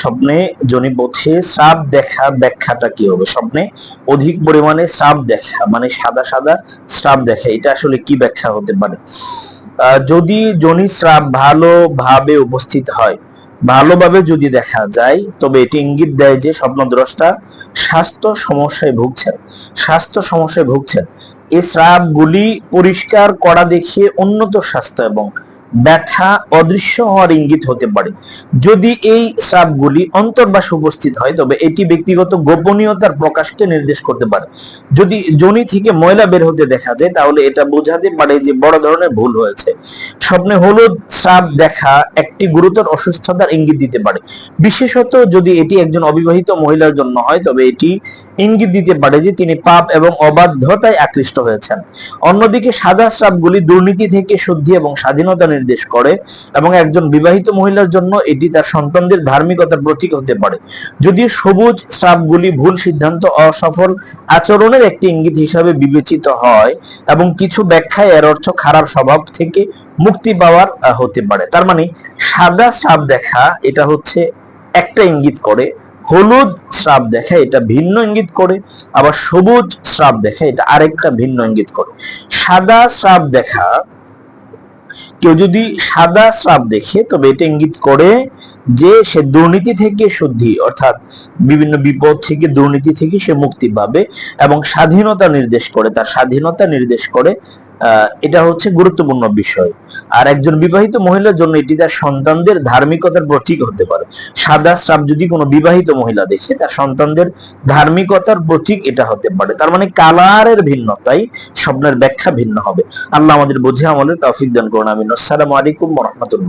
স্বপ্নে জনিপথে শ্রাপ দেখা, ব্যাখ্যাটা কি হবে? স্বপ্নে অধিক পরিমাণে শ্রাপ দেখা মানে সাদা সাদা শ্রাপ দেখা, এটা আসলে কি ব্যাখ্যা হতে পারে? যদি জনি শ্রাপ ভালোভাবে উপস্থিত হয়, ভালোভাবে যদি দেখা যায়, তবে এটি ইঙ্গিত দেয় যে স্বপ্নদ্রষ্টা স্বাস্থ্য সমস্যায় ভুগছেন, স্বাস্থ্য সমস্যায় ভুগছেন। এই শ্রাপগুলি পরিষ্কার করা দেখিয়ে উন্নত স্বাস্থ্য এবং ব্যথা অদৃশ্য হওয়ার ইঙ্গিত হতে পারে। যদি এই শ্রাপগুলি অন্তর্বাস উপস্থিত হয়, তবে এটি ব্যক্তিগত গোপনীয়তার প্রকাশকে নির্দেশ করতে পারে। যদি যোনি থেকে ময়লা বের হতে দেখা যায়, তাহলে এটা বোঝাতে পারে যে বড় ধরনের ভুল হয়েছে। স্বপ্নে হলুদ শ্রাপ দেখা একটি গুরুতর অসুস্থতার ইঙ্গিত দিতে পারে। বিশেষত যদি এটি একজন অবিবাহিত মহিলার জন্য হয়, তবে এটি ইঙ্গিত দিতে পারে যে তিনি পাপ এবং অবাধ্যতায় আকৃষ্ট হয়েছেন। অন্যদিকে সাদা শ্রাপগুলি দুর্নীতি থেকে শুদ্ধি এবং স্বাধীনতা নির্দেশ করে এবং একজন বিবাহিত মহিলার জন্য এটি তার সন্তানদের ধার্মিকতার প্রতীক হতে পারে। যদিও সবুজ শ্রাপগুলি ভুল সিদ্ধান্ত অসফল আচরণের একটি ইঙ্গিত হিসাবে বিবেচিত হয় এবং কিছু ব্যাখ্যায় এর অর্থ খারাপ স্বভাব থেকে মুক্তি পাওয়ার হতে পারে। তার মানে সাদা শ্রাপ দেখা, এটা হচ্ছে একটা ইঙ্গিত করে। হলুদ স্রাব দেখা, এটা ভিন্ন ইঙ্গিত করে। আবার সবুজ স্রাব দেখা, এটা আরেকটা ভিন্ন ইঙ্গিত করে। সাদা স্রাব দেখা কেউ যদি সাদা শ্রাপ দেখে, তবে এটা ইঙ্গিত করে যে সে দুর্নীতি থেকে শুদ্ধি, অর্থাৎ বিভিন্ন বিপদ থেকে দুর্নীতি থেকে সে মুক্তি পাবে এবং স্বাধীনতা নির্দেশ করে, তার স্বাধীনতা নির্দেশ করে এটা হচ্ছে গুরুত্বপূর্ণ বিষয়। আর একজন বিবাহিত মহিলার জন্য এটি তার সন্তানদের ধার্মিকতার প্রতীক হতে পারে। সাদা স্রাব যদি কোনো বিবাহিত মহিলা দেখে, তার সন্তানদের ধার্মিকতার প্রতীক এটা হতে পারে। তার মানে কালারের ভিন্নতাই স্বপ্নের ব্যাখ্যা ভিন্ন হবে। আল্লাহ আমাদের বুঝে আমাদের তৌফিক দান করুন, আমিন। আসসালামু আলাইকুম রহমতুল্লাহ।